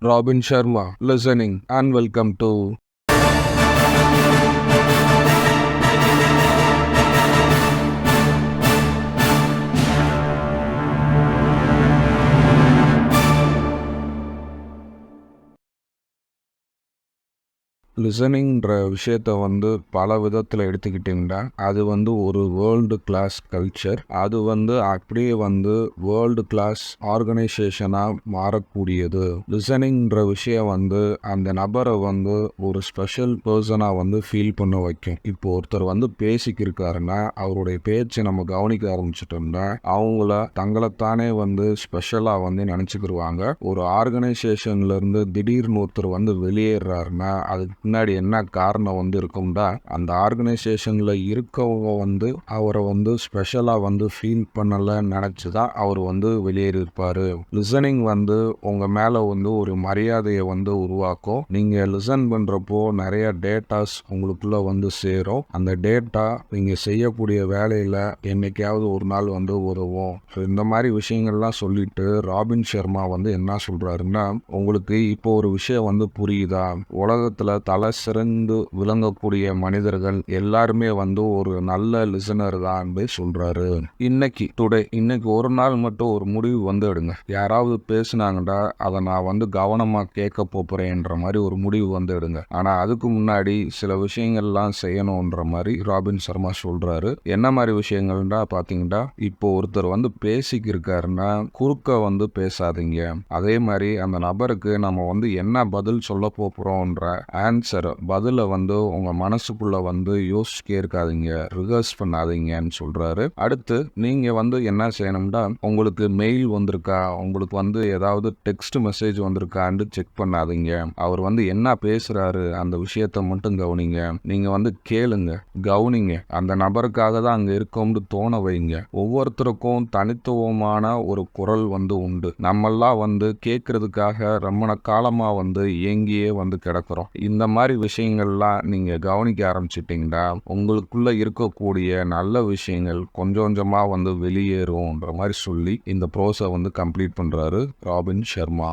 Robin Sharma listening and welcome to லிசனிங்கிற விஷயத்த வந்து பல விதத்தில் எடுத்துக்கிட்டிங்கன்னா அது வந்து ஒரு வேர்ல்டு கிளாஸ் கல்ச்சர் அது வந்து அப்படியே வந்து வேர்ல்டு கிளாஸ் ஆர்கனைசேஷனாக மாறக்கூடியது. லிசனிங்கிற விஷயம் வந்து அந்த நபரை வந்து ஒரு ஸ்பெஷல் பர்சனாக வந்து ஃபீல் பண்ண வைக்கும். இப்போ ஒருத்தர் வந்து பேசிக்கிருக்காருன்னா அவருடைய பேச்சை நம்ம கவனிக்க ஆரம்பிச்சிட்டோம்னா அவங்கள தங்களைத்தானே வந்து ஸ்பெஷலாக வந்து நினச்சிக்கிருவாங்க. ஒரு ஆர்கனைசேஷன்லேருந்து திடீர்னு ஒருத்தர் வந்து வெளியேறாருன்னா அதுக்கு பின்னாடி என்ன காரணம் வந்து இருக்கும்டா அந்த ஆர்கனைசேஷனில் இருக்கவங்க வந்து அவரை வந்து ஸ்பெஷலாக வந்து ஃபீல் பண்ணலை நினச்சி தான் அவர் வந்து வெளியேறியிருப்பார். லிசனிங் வந்து உங்கள் மேலே வந்து ஒரு மரியாதையை வந்து உருவாக்கும். நீங்கள் லிசன் பண்ணுறப்போ நிறைய டேட்டாஸ் உங்களுக்குள்ளே வந்து சேரும். அந்த டேட்டா நீங்கள் செய்யக்கூடிய வேலையில் என்றைக்காவது ஒரு நாள் வந்து உதவும். ஸோ இந்த மாதிரி விஷயங்கள்லாம் சொல்லிட்டு ராபின் சர்மா வந்து என்ன சொல்கிறாருன்னா உங்களுக்கு இப்போ ஒரு விஷயம் வந்து புரியுதா? உலகத்தில் தலை சிறந்து விளங்கக்கூடிய மனிதர்கள் எல்லாருமே வந்து ஒரு நல்ல லிசனர் தான் சொல்றாரு. இன்னைக்கு டுடே இன்னைக்கு ஒரு நாள் மட்டும் ஒரு முடிவு வந்து எடுங்க. யாராவது பேசுனாங்கடா அதை நான் வந்து கவனமா கேட்க போறேன்ற மாதிரி ஒரு முடிவு வந்து எடுங்க. ஆனா அதுக்கு முன்னாடி சில விஷயங்கள்லாம் செய்யணுன்ற மாதிரி ராபின் சர்மா சொல்றாரு. என்ன மாதிரி விஷயங்கள்டா பாத்தீங்கன்னா இப்போ ஒருத்தர் வந்து பேசிக்கிருக்காருன்னா குறுக்க வந்து பேசாதீங்க. அதே மாதிரி அந்த நபருக்கு நம்ம வந்து என்ன பதில் சொல்ல போறோம்ன்ற ஆன்சர் பதிலை வந்து உங்க மனசுக்குள்ள வந்து யோசிச்சுக்கே இருக்காதீங்க ரிஹர்ஸ் பண்ணாதீங்கன்னு சொல்றாரு. அடுத்து நீங்க வந்து என்ன செய்யணும்னா உங்களுக்கு மெயில் வந்திருக்கா உங்களுக்கு வந்து ஏதாவது டெக்ஸ்ட் மெசேஜ் வந்திருக்கான்னு செக் பண்ணாதீங்க. அவர் வந்து என்ன பேசுறாரு அந்த விஷயத்த மட்டும் கவனிங்க. நீங்க வந்து கேளுங்க கவனிங்க. அந்த நபருக்காக தான் அங்க இருக்கோம்னு தோண வைங்க. ஒவ்வொருத்தருக்கும் தனித்துவமான ஒரு குரல் வந்து உண்டு. நம்மெல்லாம் வந்து கேட்கறதுக்காக ரொம்ப காலமா வந்து ஏங்கியே வந்து கிடக்குறோம். இந்த மாதிரி விஷயங்கள்லாம் நீங்கள் கவனிக்க ஆரம்பிச்சிட்டிங்கன்னா உங்களுக்குள்ளே இருக்கக்கூடிய நல்ல விஷயங்கள் கொஞ்சம் கொஞ்சமாக வந்து வெளியேறும்ன்ற மாதிரி சொல்லி இந்த ப்ரோஸை வந்து கம்ப்ளீட் பண்ணுறாரு ராபின் ஷர்மா.